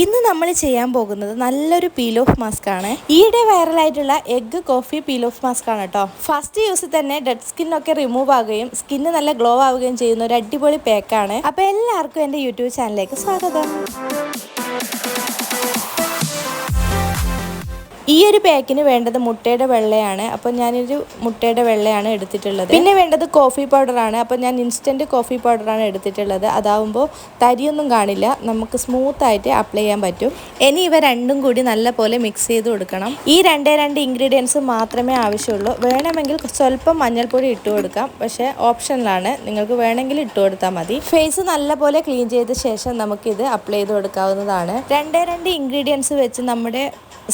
ഇന്ന് നമ്മൾ ചെയ്യാൻ പോകുന്നത് നല്ലൊരു പീൽ ഓഫ് മാസ്ക് ആണ്. ഈയിടെ വൈറലായിട്ടുള്ള egg coffee peel off mask ആണ് കേട്ടോ ഫസ്റ്റ് യൂസ് തന്നെ ഡെഡ് സ്കിന്നൊക്കെ റിമൂവ് ആവുകയും സ്കിന്ന് നല്ല ഗ്ലോ ആവുകയും ചെയ്യുന്ന ഒരു അടിപൊളി പാക്കാണ് അപ്പോൾ എല്ലാവർക്കും എന്റെ യൂട്യൂബ് ചാനലിലേക്ക് സ്വാഗതം. ഈ ഒരു പാക്കിന് വേണ്ടത് മുട്ടയുടെ വെള്ളയാണ്. അപ്പോൾ ഞാനൊരു മുട്ടയുടെ വെള്ളയാണ് എടുത്തിട്ടുള്ളത്. പിന്നെ വേണ്ടത് കോഫി പൗഡറാണ്. അപ്പോൾ ഞാൻ ഇൻസ്റ്റന്റ് കോഫി പൗഡറാണ് എടുത്തിട്ടുള്ളത്. അതാവുമ്പോൾ തരിയൊന്നും കാണില്ല. നമുക്ക് സ്മൂത്ത് ആയിട്ട് അപ്ലൈ ചെയ്യാൻ പറ്റും. ഇനി ഇവ രണ്ടും കൂടി നല്ല പോലെ മിക്സ് ചെയ്ത് കൊടുക്കണം. ഈ രണ്ടേ രണ്ട് ഇൻഗ്രീഡിയൻസ് മാത്രമേ ആവശ്യമുള്ളൂ. വേണമെങ്കിൽ സ്വല്പം മഞ്ഞൾപ്പൊടി ഇട്ട് കൊടുക്കാം. പക്ഷേ ഓപ്ഷനിലാണ്. നിങ്ങൾക്ക് വേണമെങ്കിൽ ഇട്ട് കൊടുത്താൽ മതി. ഫേസ് നല്ല പോലെ ക്ലീൻ ചെയ്ത ശേഷം നമുക്കിത് അപ്ലൈ ചെയ്ത് കൊടുക്കാവുന്നതാണ്. രണ്ടേ രണ്ട് ഇൻഗ്രീഡിയൻസ് വെച്ച് നമ്മുടെ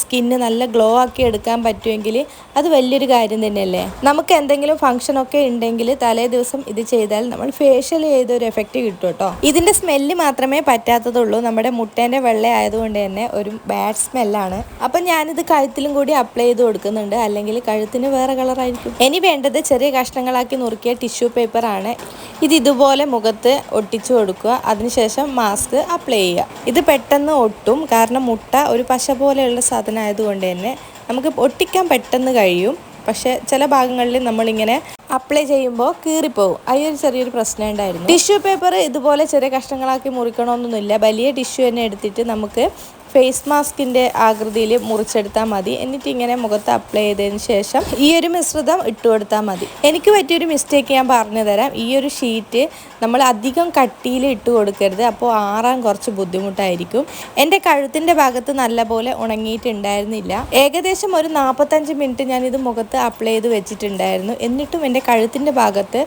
സ്കിന്ന് നല്ല ഗ്ലോ ആക്കി എടുക്കാൻ പറ്റുമെങ്കിൽ അത് വലിയൊരു കാര്യം തന്നെയല്ലേ? നമുക്ക് എന്തെങ്കിലും ഫംഗ്ഷനൊക്കെ ഉണ്ടെങ്കിൽ തലേ ദിവസം ഇത് ചെയ്താൽ നമ്മൾ ഫേഷ്യൽ ചെയ്ത ഒരു എഫക്റ്റ് കിട്ടും കേട്ടോ. ഇതിന്റെ സ്മെല്ല് മാത്രമേ പറ്റാത്തതുള്ളൂ. നമ്മുടെ മുട്ടേന്റെ വെള്ള ആയതുകൊണ്ട് തന്നെ ഒരു ബാഡ് സ്മെല്ലാണ് അപ്പം ഞാനിത് കഴുത്തിലും കൂടി അപ്ലൈ ചെയ്ത് കൊടുക്കുന്നുണ്ട്. അല്ലെങ്കിൽ കഴുത്തിന് വേറെ കളറായിരിക്കും ഇനി വേണ്ടത് ചെറിയ കഷ്ണങ്ങളാക്കി നുറുക്കിയ ടിഷ്യൂ പേപ്പറാണ് ഇത് ഇതുപോലെ മുഖത്ത് ഒട്ടിച്ചു കൊടുക്കുക. അതിനുശേഷം മാസ്ക് അപ്ലൈ ചെയ്യുക. ഇത് പെട്ടെന്ന് ഒട്ടും കാരണം മുട്ട ഒരു പശ പോലെയുള്ള സാധനം ആയതുകൊണ്ട് തന്നെ നമുക്ക് ഒട്ടിക്കാൻ പെട്ടെന്ന് കഴിയും. പക്ഷെ ചില ഭാഗങ്ങളിൽ നമ്മളിങ്ങനെ അപ്ലൈ ചെയ്യുമ്പോൾ കീറിപ്പോവും. അതിനൊരു ചെറിയൊരു പ്രശ്നം ഉണ്ടായിരുന്നു. ടിഷ്യൂ പേപ്പർ ഇതുപോലെ ചെറിയ കഷ്ണങ്ങളാക്കി മുറിക്കണമെന്നൊന്നുമില്ല. വലിയ ടിഷ്യൂ തന്നെ എടുത്തിട്ട് നമുക്ക് ഫേസ് മാസ്കിന്റെ ആകൃതിയിൽ മുറിച്ചെടുത്താൽ മതി. എന്നിട്ട് ഇങ്ങനെ മുഖത്ത് അപ്ലൈ ചെയ്തതിന് ശേഷം ഈ ഒരു മിശ്രിതം ഇട്ട് കൊടുത്താൽ മതി. എനിക്ക് പറ്റിയൊരു മിസ്റ്റേക്ക് ഞാൻ പറഞ്ഞു തരാം. ഈ ഒരു ഷീറ്റ് നമ്മൾ അധികം കട്ടിയിൽ ഇട്ട് കൊടുക്കരുത്. അപ്പോൾ ആറാൻ കുറച്ച് ബുദ്ധിമുട്ടായിരിക്കും. എന്റെ കഴുത്തിന്റെ ഭാഗത്ത് നല്ലപോലെ ഉണങ്ങിയിട്ടുണ്ടായിരുന്നില്ല. ഏകദേശം ഒരു നാൽപ്പത്തഞ്ച് മിനിറ്റ് ഞാൻ ഇത് മുഖത്ത് അപ്ലൈ ചെയ്ത് വെച്ചിട്ടുണ്ടായിരുന്നു. എന്നിട്ടും എന്റെ കഴുത്തിന്റെ ഭാഗത്ത്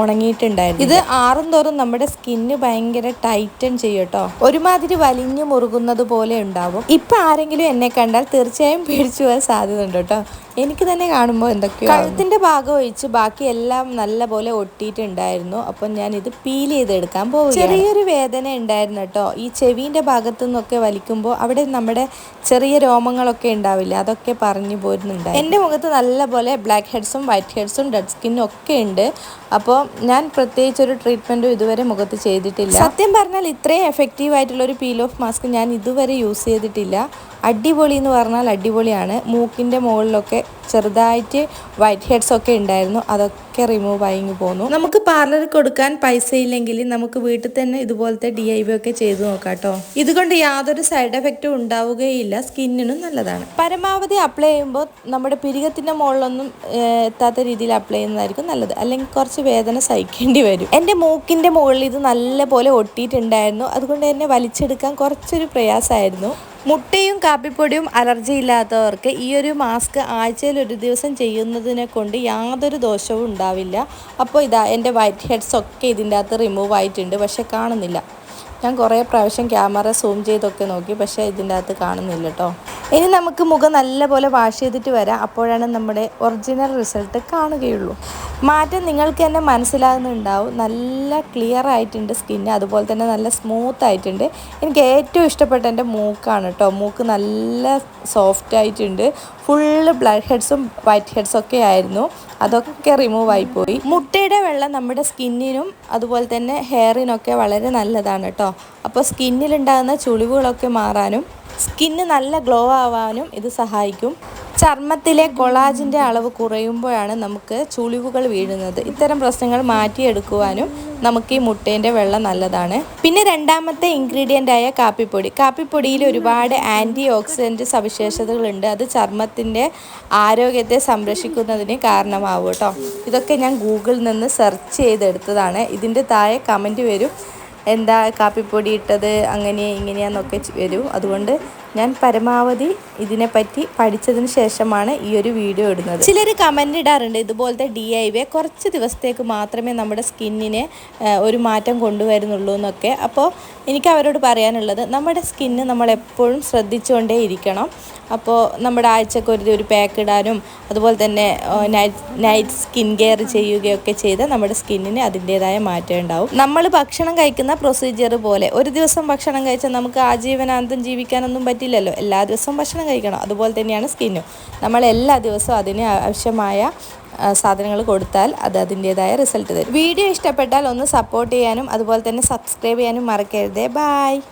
ഉണങ്ങിയിട്ടുണ്ടായിരുന്നു ഇത് ആറും തോറും നമ്മുടെ സ്കിന്ന് ഭയങ്കര ടൈറ്റൻ ചെയ്യും കേട്ടോ. ഒരുമാതിരി വലിഞ്ഞു മുറുകുന്നത് പോലെ ഉണ്ടാവും. ഇപ്പം ആരെങ്കിലും എന്നെ കണ്ടാൽ തീർച്ചയായും പേടിച്ചു പോകാൻ സാധ്യത ഉണ്ട് കേട്ടോ. എനിക്ക് തന്നെ കാണുമ്പോൾ എന്തൊക്കെയോ കഴുത്തിന്റെ ഭാഗം ഒഴിച്ച് ബാക്കി എല്ലാം നല്ല പോലെ ഒട്ടിയിട്ടുണ്ടായിരുന്നു. അപ്പം ഞാൻ ഇത് പീൽ ചെയ്തെടുക്കാൻ പോകും ചെറിയൊരു വേദന ഉണ്ടായിരുന്നു കേട്ടോ. ഈ ചെവിന്റെ ഭാഗത്തു നിന്നൊക്കെ വലിക്കുമ്പോൾ അവിടെ നമ്മുടെ ചെറിയ രോമങ്ങളൊക്കെ ഉണ്ടാവില്ല അതൊക്കെ പറഞ്ഞു പോരുന്നുണ്ട് എന്റെ മുഖത്ത് നല്ല പോലെ ബ്ലാക്ക് ഹെഡ്സും വൈറ്റ് ഹെഡ്സും ഡെഡ് സ്കിന്നും ഒക്കെ ഉണ്ട്. അപ്പോൾ ഞാൻ പ്രത്യേകിച്ച് ഒരു ട്രീറ്റ്മെന്റും ഇതുവരെ മുഖത്ത് ചെയ്തിട്ടില്ല. സത്യം പറഞ്ഞാൽ ഇത്രയും എഫക്റ്റീവ് ആയിട്ടുള്ള ഒരു പീൽ ഓഫ് മാസ്ക് ഞാൻ ഇതുവരെ യൂസ് ചെയ്തിട്ടില്ല. അടിപൊളി എന്ന് പറഞ്ഞാൽ അടിപൊളിയാണ്. മൂക്കിന്റെ മുകളിലൊക്കെ ചെറുതായിട്ട് വൈറ്റ് ഹെഡ്സ് ഒക്കെ ഉണ്ടായിരുന്നു. അതൊക്കെ റിമൂവ് ആയി പോന്നു. നമുക്ക് പാർലറിൽ കൊടുക്കാൻ പൈസ ഇല്ലെങ്കിൽ നമുക്ക് വീട്ടിൽ തന്നെ ഇതുപോലത്തെ ഡി ഐ വി ഒക്കെ ചെയ്തു നോക്കാട്ടോ കേട്ടോ ഇതുകൊണ്ട് യാതൊരു സൈഡ് എഫക്റ്റും ഉണ്ടാവുകയില്ല. സ്കിന്നിനും നല്ലതാണ്. പരമാവധി അപ്ലൈ ചെയ്യുമ്പോൾ നമ്മുടെ പിരികത്തിന്റെ മുകളിലൊന്നും എത്താത്ത രീതിയിൽ അപ്ലൈ ചെയ്യുന്നതായിരിക്കും നല്ലത്. അല്ലെങ്കിൽ കുറച്ച് വേദന സഹിക്കേണ്ടി വരും. എന്റെ മൂക്കിന്റെ മുകളിൽ ഇത് നല്ലപോലെ ഒട്ടിയിട്ടുണ്ടായിരുന്നു. അതുകൊണ്ട് തന്നെ വലിച്ചെടുക്കാൻ കുറച്ചൊരു പ്രയാസമായിരുന്നു. മുട്ടയും കാപ്പിപ്പൊടിയും അലർജി ഇല്ലാത്തവർക്ക് ഈ ഒരു മാസ്ക് ആഴ്ചയിൽ ഒരു ദിവസം ചെയ്യുന്നതിനെ കൊണ്ട് യാതൊരു ദോഷവും ഉണ്ടാവില്ല. അപ്പോൾ ഇതാ എന്റെ വൈറ്റ് ഹെഡ്സ് ഒക്കെ ഇതിന്റെ അകത്ത് റിമൂവ് ആയിട്ടുണ്ട്. പക്ഷേ കാണുന്നില്ല. ഞാൻ കുറേ പ്രാവശ്യം ക്യാമറ സൂം ചെയ്തൊക്കെ നോക്കി. പക്ഷേ ഇതിന്റെ അകത്ത് കാണുന്നില്ല കേട്ടോ. ഇനി നമുക്ക് മുഖം നല്ലപോലെ വാഷ് ചെയ്തിട്ട് വരാം. അപ്പോഴാണ് നമ്മുടെ ഒറിജിനൽ റിസൾട്ട് കാണുകയുള്ളൂ. മാറ്റം നിങ്ങൾക്ക് തന്നെ മനസ്സിലാകുന്നുണ്ടാവും. നല്ല ക്ലിയർ ആയിട്ടുണ്ട് സ്കിന്ന് അതുപോലെ തന്നെ നല്ല സ്മൂത്ത് ആയിട്ടുണ്ട്. എനിക്ക് ഏറ്റവും ഇഷ്ടപ്പെട്ട എന്റെ മൂക്കാണ് കേട്ടോ. മൂക്ക് നല്ല സോഫ്റ്റ് ആയിട്ടുണ്ട്. ഫുള്ള് ബ്ലഡ് ഹെഡ്സും വൈറ്റ് ഹെഡ്സും ഒക്കെ ആയിരുന്നു. അതൊക്കെ റിമൂവ് ആയിപ്പോയി മുട്ടയുടെ വെള്ളം നമ്മുടെ സ്കിന്നിനും അതുപോലെ തന്നെ ഹെയറിനൊക്കെ വളരെ നല്ലതാണ് കേട്ടോ. അപ്പോൾ സ്കിന്നിലുണ്ടാകുന്ന ചുളിവുകളൊക്കെ മാറാനും സ്കിന്ന് നല്ല ഗ്ലോ ആവാനും ഇത് സഹായിക്കും. ചർമ്മത്തിലെ കൊളാജിന്റെ അളവ് കുറയുമ്പോഴാണ് നമുക്ക് ചുളിവുകൾ വീഴുന്നത്. ഇത്തരം പ്രശ്നങ്ങൾ മാറ്റിയെടുക്കുവാനും നമുക്ക് ഈ മുട്ടേന്റെ വെള്ളം നല്ലതാണ്. പിന്നെ രണ്ടാമത്തെ ഇൻഗ്രീഡിയന്റ് ആയ കാപ്പിപ്പൊടി. കാപ്പിപ്പൊടിയിൽ ഒരുപാട് ആന്റി ഓക്സിഡന്റ് സവിശേഷതകളുണ്ട്. അത് ചർമ്മത്തിന്റെ ആരോഗ്യത്തെ സംരക്ഷിക്കുന്നതിന് കാരണമാവും കേട്ടോ. ഇതൊക്കെ ഞാൻ ഗൂഗിളിൽ നിന്ന് സെർച്ച് ചെയ്തെടുത്തതാണ്. ഇതിന്റെ താഴെ കമന്റ് വരും. എന്താ കാപ്പിപ്പൊടി ഇട്ടത് അങ്ങനെ ഇങ്ങനെയാന്നൊക്കെ വരും. അതുകൊണ്ട് ഞാൻ പരമാവധി ഇതിനെപ്പറ്റി പഠിച്ചതിന് ശേഷമാണ് ഈ ഒരു വീഡിയോ ഇടുന്നത്. ചിലർ കമന്റ് ഇടാറുണ്ട് ഇതുപോലത്തെ ഡി ഐ വെ കുറച്ച് ദിവസത്തേക്ക് മാത്രമേ നമ്മുടെ സ്കിന്നിനെ ഒരു മാറ്റം കൊണ്ടുവരുന്നുള്ളൂ എന്നൊക്കെ. അപ്പോൾ എനിക്ക് അവരോട് പറയാനുള്ളത് നമ്മുടെ സ്കിന്ന് നമ്മൾ എപ്പോഴും ശ്രദ്ധിച്ചുകൊണ്ടേ ഇരിക്കണം. അപ്പോൾ നമ്മുടെ ആഴ്ചക്ക് ഒരു ഒരു പാക്ക് ഇടാനും അതുപോലെ തന്നെ നൈറ്റ് സ്കിൻ കെയർ ചെയ്യുകയൊക്കെ ചെയ്ത് നമ്മുടെ സ്കിന്നിന് അതിന്റേതായ മാറ്റം ഉണ്ടാവും. നമ്മൾ ഭക്ഷണം കഴിക്കുന്ന പ്രൊസീജിയർ പോലെ ഒരു ദിവസം ഭക്ഷണം കഴിച്ചാൽ നമുക്ക് ആജീവനാന്തം ജീവിക്കാനൊന്നും പറ്റില്ല. പറ്റില്ലല്ലോ എല്ലാ ദിവസവും ഭക്ഷണം കഴിക്കണം. അതുപോലെ തന്നെയാണ് സ്കിന്നും നമ്മൾ എല്ലാ ദിവസവും അതിന് ആവശ്യമായ സാധനങ്ങൾ കൊടുത്താൽ അത് അതിന്റെതായ റിസൾട്ട് തരും. വീഡിയോ ഇഷ്ടപ്പെട്ടാൽ ഒന്ന് സപ്പോർട്ട് ചെയ്യാനും അതുപോലെ തന്നെ സബ്സ്ക്രൈബ് ചെയ്യാനും മറക്കരുതേ. ബായ്